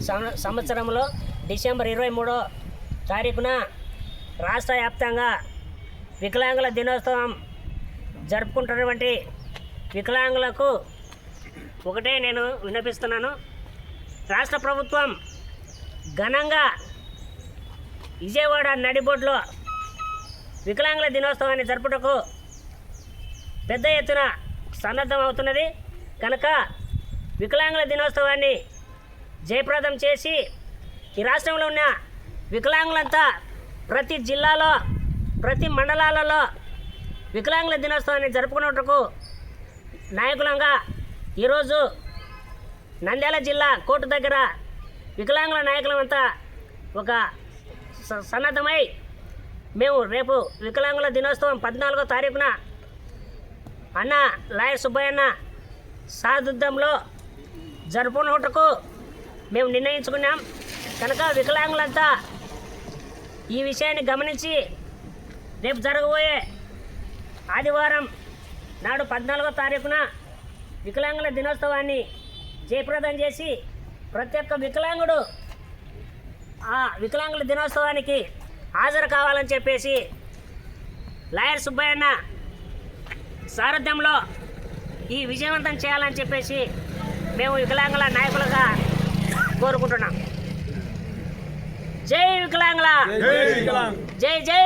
సం- సంవత్సరంలో డిసెంబర్ ఇరవై మూడో తారీఖున రాష్ట్ర వ్యాప్తంగా వికలాంగుల దినోత్సవం జరుపుకుంటున్నటువంటి వికలాంగులకు ఒకటే నేను విన్నపిస్తున్నాను. రాష్ట్ర ప్రభుత్వం ఘనంగా విజయవాడ నడిబోడ్లో వికలాంగుల దినోత్సవాన్ని జరుపుటకు పెద్ద ఎత్తున సన్నద్ధం అవుతున్నది కనుక వికలాంగుల దినోత్సవాన్ని జయప్రదం చేసి ఈ రాష్ట్రంలో ఉన్న వికలాంగులంతా ప్రతి జిల్లాలో ప్రతి మండలాలలో వికలాంగుల దినోత్సవాన్ని జరుపుకున్నట్టుకు నాయకులంగా ఈరోజు నంద్యాల జిల్లా కోర్టు దగ్గర వికలాంగుల నాయకులమంతా ఒక స- సన్నద్ధమై మేము రేపు వికలాంగుల దినోత్సవం పద్నాలుగో తారీఖున అన్న లాయర్ సుబ్బయ్యన్న సాధుద్దంలో సాధుద్ధంలో జరుపుకున్నట్టుకు మేము నిర్ణయించుకున్నాం. కనుక వికలాంగులంతా ఈ విషయాన్ని గమనించి రేపు జరగబోయే ఆదివారం నాడు పద్నాలుగో తారీఖున వికలాంగుల దినోత్సవాన్ని జయప్రదం చేసి ప్రతి ఒక్క వికలాంగుడు ఆ వికలాంగుల దినోత్సవానికి హాజరు కావాలని చెప్పేసి లాయర్ సుబ్బయ్యన్న సారథ్యంలో ఈ విజయవంతం చేయాలని చెప్పేసి మేము వికలాంగుల నాయకులుగా కోరుకుంటున్నాం. జై వికలాంగుల. జై జై.